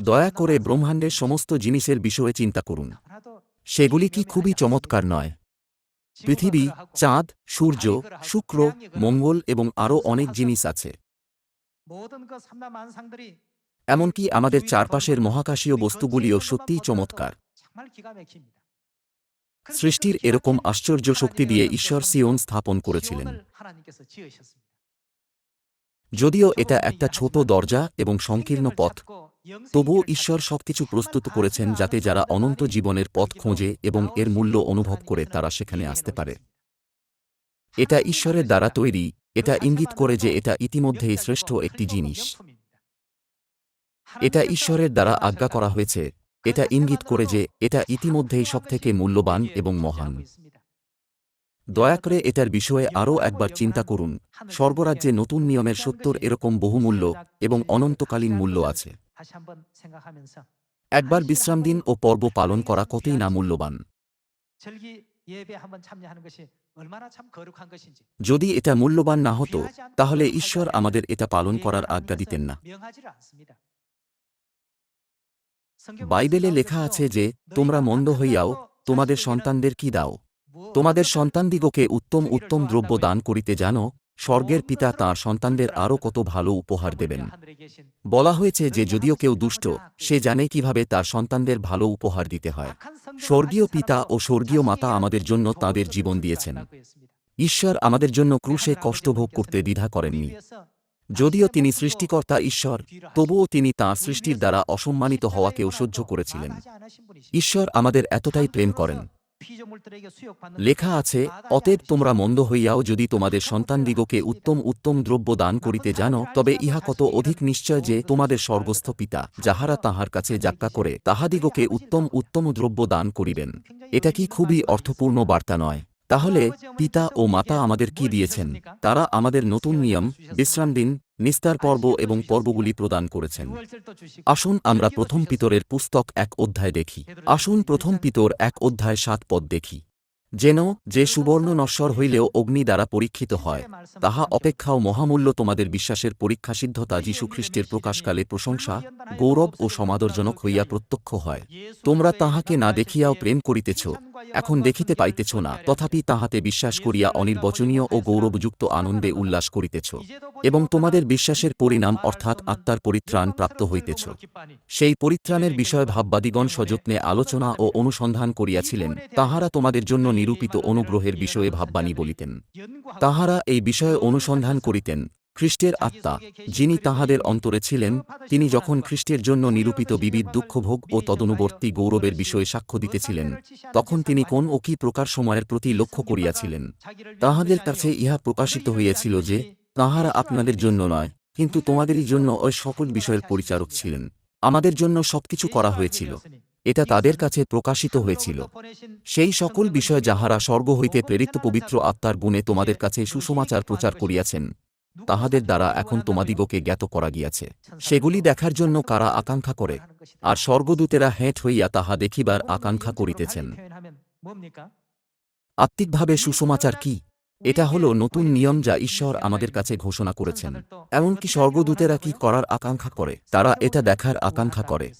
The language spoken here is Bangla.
দয়া করে ব্রহ্মাণ্ডের সমস্ত জিনিসের বিষয়ে চিন্তা করুন। সেগুলি কি খুবই চমৎকার নয়। পৃথিবী, চাঁদ, সূর্য, শুক্র, মঙ্গল এবং আরও অনেক জিনিস আছে। এমনকি আমাদের চারপাশের মহাকাশীয় বস্তুগুলিও সত্যিই চমৎকার। সৃষ্টির এরকম আশ্চর্য শক্তি দিয়ে ঈশ্বর সিওন স্থাপন করেছিলেন। যদিও এটা একটা ছোট দরজা এবং সংকীর্ণ পথ তবুও ঈশ্বর সবকিছু প্রস্তুত করেছেন যাতে যারা অনন্ত জীবনের পথ খোঁজে এবং এর মূল্য অনুভব করে তারা সেখানে আসতে পারে। এটা ঈশ্বরের দ্বারা তৈরি, এটা ইঙ্গিত করে যে এটা ইতিমধ্যেই শ্রেষ্ঠ একটি জিনিস। এটা ঈশ্বরের দ্বারা আজ্ঞা করা হয়েছে, এটা ইঙ্গিত করে যে এটা ইতিমধ্যেই সবথেকে মূল্যবান এবং মহান। দয়া করে এটার বিষয়ে আরও একবার চিন্তা করুন, স্বর্গরাজ্যে নতুন নিয়মের সত্তর এরকম বহুমূল্য এবং অনন্তকালীন মূল্য আছে। একবার বিশ্রাম দিন ও পর্ব পালন করা কতই না মূল্যবান যদি এটা মূল্যবান না হতো তাহলে ঈশ্বর আমাদের এটা পালন করার আজ্ঞা দিতেন না। বাইবেলে লেখা আছে যে তোমরা মন্দ হইয়াও তোমাদের সন্তানদের কি দাও? তোমাদের সন্তানদিগকে উত্তম উত্তম দ্রব্য দান করিতে জানো স্বর্গের পিতা তাঁর সন্তানদের আরও কত ভালো উপহার দেবেন। বলা হয়েছে যে যদিও কেউ দুষ্ট, সে জানে কীভাবে তার সন্তানদের ভালো উপহার দিতে হয়। স্বর্গীয় পিতা ও স্বর্গীয় মাতা আমাদের জন্য তাদের জীবন দিয়েছেন। ঈশ্বর আমাদের জন্য ক্রুশে কষ্টভোগ করতে দ্বিধা করেননি। যদিও তিনি সৃষ্টিকর্তা ঈশ্বর, তবুও তিনি তাঁর সৃষ্টির দ্বারা অসম্মানিত হওয়াকেও সহ্য করেছিলেন। ঈশ্বর আমাদের এতটাই প্রেম করেন। লেখা আছে, অতএব তোমরা মন্দ হইয়াও যদি তোমাদের সন্তানদিগকে উত্তম উত্তম দ্রব্য দান করিতে জানো, তবে ইহা কত অধিক নিশ্চয় যে তোমাদের স্বর্গস্থ পিতা, যাহারা তাহার কাছে যাত্রা করে, তাহাদিগকে উত্তম উত্তম দ্রব্য দান করিবেন। এটা কি খুবই অর্থপূর্ণ বার্তা নয়? তাহলে, পিতা ও মাতা আমাদের কি দিয়েছেন? তারা আমাদের নতুন নিয়ম, বিশ্রাম দিন নিস্তার পর্ব এবং পর্বগুলি প্রদান করেছেন। আসুন আমরা প্রথম পিতরের পুস্তক এক অধ্যায় দেখি। আসুন প্রথম পিতর এক অধ্যায় সাত পদ দেখি। যেন যে সুবর্ণ নশ্বর হইলেও অগ্নি দ্বারা পরীক্ষিত হয়, তাহা অপেক্ষাও মহামূল্য তোমাদের বিশ্বাসের পরীক্ষাসিদ্ধতা যীশুখ্রিস্টের প্রকাশকালে প্রশংসা, গৌরব ও সমাদরজনক হইয়া প্রত্যক্ষ হয়। তোমরা তাহাকে না দেখিয়াও প্রেম করিতেছ এখন দেখিতে পাইতেছ না, তথাপি তাহাতে বিশ্বাস করিয়া অনির্বচনীয় ও গৌরবযুক্ত আনন্দে উল্লাস করিতেছ এবং তোমাদের বিশ্বাসের পরিণাম অর্থাৎ আত্মার পরিত্রাণ প্রাপ্ত হইতেছ। সেই পরিত্রাণের বিষয় ভাববাদীগণ সযত্নে আলোচনা ও অনুসন্ধান করিয়াছিলেন, তাহারা তোমাদের জন্য নিরূপিত অনুগ্রহের বিষয়ে ভাববাণী বলিতেন। তাহারা এই বিষয়ে অনুসন্ধান করিতেন খ্রিস্টের আত্মা, যিনি তাহাদের অন্তরে ছিলেন, তিনি যখন খ্রিস্টের জন্য নিরূপিত বিবিধ দুঃখভোগ ও তদনুবর্তী গৌরবের বিষয়ে সাক্ষ্য দিতেছিলেন, তখন তিনি কোন ও কি প্রকার সময়ের প্রতি লক্ষ্য করিয়াছিলেন? তাহাদের কাছে ইহা প্রকাশিত হইয়াছিল যে, তাহারা আপনাদের জন্য নয়, কিন্তু তোমাদেরই জন্য ওই সকল বিষয়ের পরিচারক ছিলেন। আমাদের জন্য সবকিছু করা হয়েছিল। এটা তাদের কাছে প্রকাশিত হয়েছিল। সেই সকল বিষয় যাহারা স্বর্গ হইতে প্রেরিত পবিত্র আত্মার গুণে তোমাদের কাছে সুসমাচার প্রচার করিয়াছেন তাহাদের দ্বারা এখন তোমাদিগকে জ্ঞাত করা গিয়াছে। সেগুলি দেখার জন্য কারা আকাঙ্ক্ষা করে? আর স্বর্গদূতেরা হেঁট হইয়া তাহা দেখিবার আকাঙ্ক্ষা করিতেছেন। আত্মিকভাবে সুসমাচার কি? এটা হল নতুন নিয়ম যা ঈশ্বর আমাদের কাছে ঘোষণা করেছেন। এমনকি স্বর্গদূতেরা কি করার আকাঙ্ক্ষা করে? তারা এটা দেখার আকাঙ্ক্ষা করে।